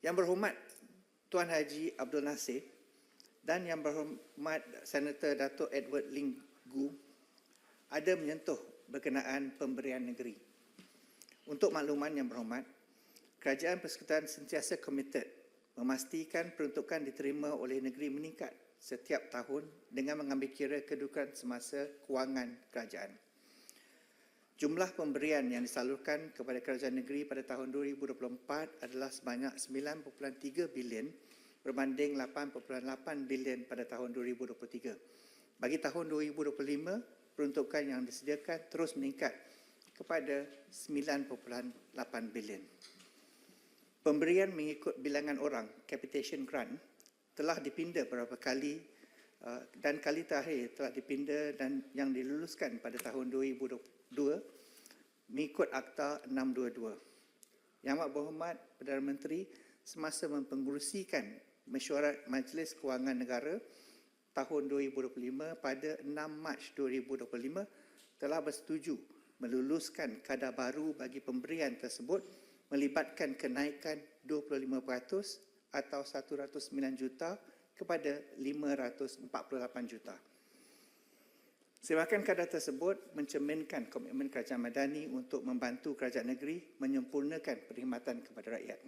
Yang berhormat Tuan Haji Abdul Nasir dan yang berhormat Senator Datuk Edward Ling Gu ada menyentuh berkenaan pemberian negeri. Untuk makluman yang berhormat, Kerajaan Persekutuan sentiasa komited memastikan peruntukan diterima oleh negeri meningkat setiap tahun dengan mengambil kira kedudukan semasa kewangan kerajaan. Jumlah pemberian yang disalurkan kepada kerajaan negeri pada tahun 2024 adalah sebanyak 9.3 bilion berbanding 8.8 bilion pada tahun 2023. Bagi tahun 2025, peruntukan yang disediakan terus meningkat kepada 9.8 bilion. Pemberian mengikut bilangan orang, capitation grant, telah dipinda beberapa kali dan kali terakhir telah dipinda dan yang diluluskan pada tahun 2022 mengikut Akta 622. Yang Amat Berhormat Perdana Menteri semasa mempengerusikan mesyuarat Majlis Kewangan Negara tahun 2025 pada 6 Mac 2025 telah bersetuju meluluskan kadar baru bagi pemberian tersebut melibatkan kenaikan 25% atau 109 juta kepada 548 juta. Sebahagian kadar tersebut mencerminkan komitmen kerajaan madani untuk membantu kerajaan negeri menyempurnakan perkhidmatan kepada rakyat.